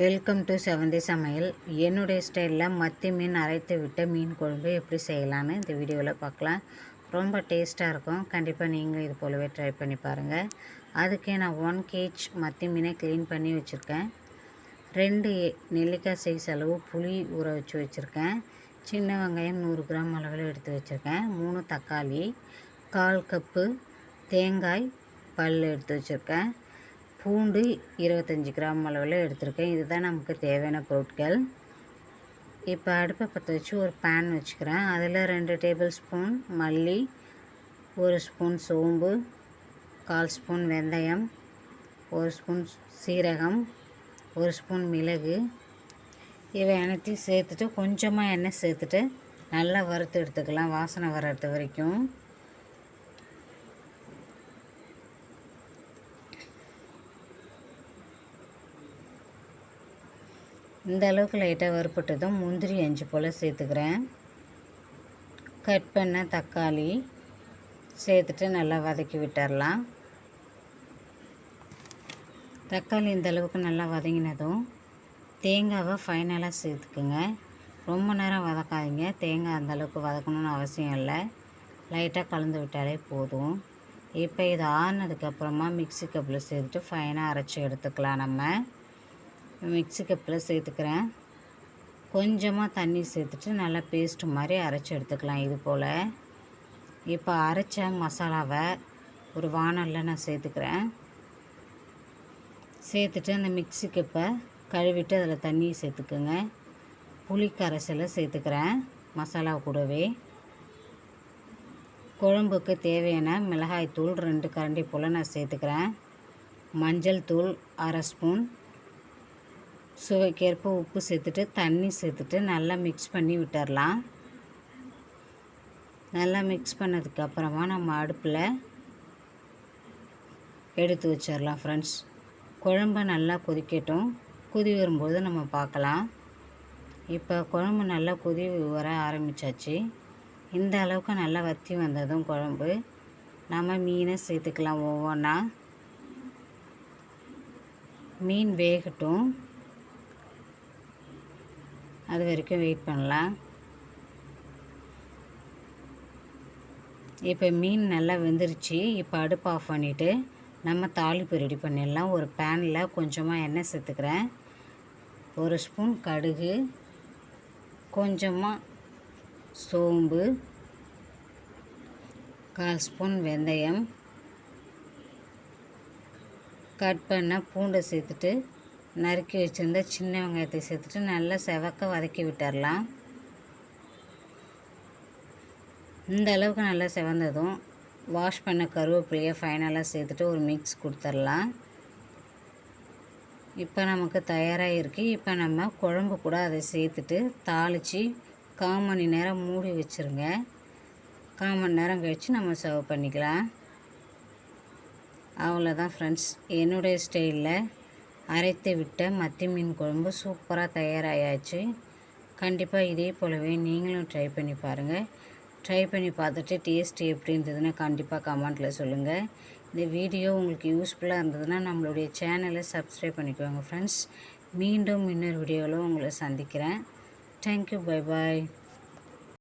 Welcome to செவந்தி சமையல். என்னுடைய ஸ்டைலில் மத்தி மீன் அரைத்து விட்ட மீன் குழம்பு எப்படி செய்யலான்னு இந்த வீடியோவில் பார்க்கலாம் ரொம்ப டேஸ்ட்டாக இருக்கும். கண்டிப்பாக நீங்களும் இது போலவே ட்ரை பண்ணி பாருங்கள் அதுக்கே நான் ஒன் கேஜ் மத்தி மீனை க்ளீன் பண்ணி வச்சுருக்கேன். ரெண்டு நெல்லிக்காய் சைஸ் அளவு புளி ஊற வச்சு வச்சுருக்கேன். சின்ன வெங்காயம் நூறு கிராம் அளவில் எடுத்து வச்சுருக்கேன். மூணு தக்காளி கால் கப்பு தேங்காய் பல் எடுத்து வச்சுருக்கேன். பூண்டு இருபத்தஞ்சி கிராம் அளவில் எடுத்திருக்கேன். இதுதான் நமக்கு தேவையான பொருட்கள். இப்போ அடுப்பை பற்ற வச்சு ஒரு பேன் வச்சுக்கிறேன். அதில் ரெண்டு டேபிள் ஸ்பூன் மல்லி ஒரு ஸ்பூன் சோம்பு கால் ஸ்பூன் வெந்தயம் ஒரு ஸ்பூன் சீரகம் ஒரு ஸ்பூன் மிளகு. இவை அனைத்தையும் சேர்த்துட்டு கொஞ்சமாக எண்ணெய் சேர்த்துட்டு நல்லா வறுத்து எடுத்துக்கலாம். வாசனை வர்றது வரைக்கும். இந்த அளவுக்கு லைட்டாக வறுப்பட்டதும் முந்திரி அஞ்சு போல் சேர்த்துக்கிறேன். கட் பண்ண தக்காளி சேர்த்துட்டு நல்லா வதக்கி விட்டுறலாம். தக்காளி இந்த அளவுக்கு நல்லா வதங்கினதும் தேங்காவை ஃபைனலாக சேர்த்துக்குங்க. ரொம்ப நேரம் வதக்காதீங்க. தேங்காய் அந்த அளவுக்கு வதக்கணும்னு அவசியம் இல்லை. லைட்டாக கலந்து விட்டாலே போதும். இப்போ இது ஆறுனதுக்கப்புறமா மிக்ஸி கப்பில் சேர்த்துட்டு ஃபைனாக அரைச்சி எடுத்துக்கலாம் நம்ம. மிக்ஸி கப்பில் சேர்த்துக்கிறேன். கொஞ்சமாக தண்ணி சேர்த்துட்டு நல்லா பேஸ்ட் மாதிரி அரைச்சி எடுத்துக்கலாம் இது போல். இப்போ அரைச்ச மசாலாவை ஒரு வானலில் நான் சேர்த்துக்கிறேன். சேர்த்துட்டு அந்த மிக்ஸி கப்பை கழுவிட்டு அதில் தண்ணியை சேர்த்துக்குங்க. புளி கரைசலை சேர்த்துக்கிறேன் மசாலா கூடவே. குழம்புக்கு தேவையான மிளகாய் தூள் ரெண்டு கரண்டி போல் நான் சேர்த்துக்கிறேன். மஞ்சள் தூள் அரை ஸ்பூன். சுவைக்கேற்ப உப்பு சேர்த்துட்டு தண்ணி சேர்த்துட்டு நல்லா மிக்ஸ் பண்ணி விட்டுறலாம். நல்லா மிக்ஸ் பண்ணதுக்கப்புறமா நம்ம அடுப்பில் எடுத்து வச்சிடலாம் ஃப்ரெண்ட்ஸ் குழம்பு நல்லா கொதிக்கட்டும். கொதி வரும்போது நம்ம பார்க்கலாம். இப்போ குழம்பு நல்லா கொதி வர ஆரம்பிச்சாச்சு. இந்த அளவுக்கு நல்லா வற்றி வந்ததும் குழம்பு. நம்ம மீனை சேர்த்துக்கலாம் ஒவ்வொன்றா மீன் வேகட்டும். அது வரைக்கும் வெயிட் பண்ணலாம். இப்போ மீன் நல்லா வெந்துருச்சு. இப்போ அடுப்பு ஆஃப் பண்ணிவிட்டு நம்ம தாளிப்பு ரெடி பண்ணிடலாம். ஒரு பேனில் கொஞ்சமாக எண்ணெய் சேர்த்துக்கிறேன். ஒரு ஸ்பூன் கடுகு கொஞ்சமாக சோம்பு கால் ஸ்பூன் வெந்தயம் கட் பண்ண பூண்டை சேர்த்துட்டு நறுக்கி வச்சுருந்த சின்ன வெங்காயத்தை சேர்த்துட்டு நல்லா செவக்க வதக்கி விட்டுறலாம். இந்த அளவுக்கு நல்லா செவந்ததும் வாஷ் பண்ண கருவேப்பிலையை ஃபைனலாக சேர்த்துட்டு ஒரு மிக்ஸ் கொடுத்துர்லாம் இப்போ நமக்கு தயாராக இருக்குது இப்போ நம்ம குழம்பு கூட அதை சேர்த்துட்டு தாளித்து கால் மணி நேரம் மூடி வச்சுருங்க. கால் மணி நேரம் கழித்து நம்ம சர்வ் பண்ணிக்கலாம். அவ்வளோதான் ஃப்ரெண்ட்ஸ் என்னுடைய ஸ்டைலில் அரைத்து விட்ட மத்தி மீன் குழம்பு சூப்பராக தயாராகியாச்சு கண்டிப்பாக இதே போலவே நீங்களும் ட்ரை பண்ணி பாருங்கள் ட்ரை பண்ணி பார்த்துட்டு டேஸ்ட் எப்படி இருந்ததுன்னு கண்டிப்பாக கமெண்ட்டில் சொல்லுங்கள் இந்த வீடியோ உங்களுக்கு யூஸ்ஃபுல்லாக இருந்ததுன்னா நம்மளுடைய சேனலை சப்ஸ்கிரைப் பண்ணிக்கோங்க ஃப்ரெண்ட்ஸ் மீண்டும் இன்னொரு வீடியோவில் உங்களை சந்திக்கிறேன். Thank you bye bye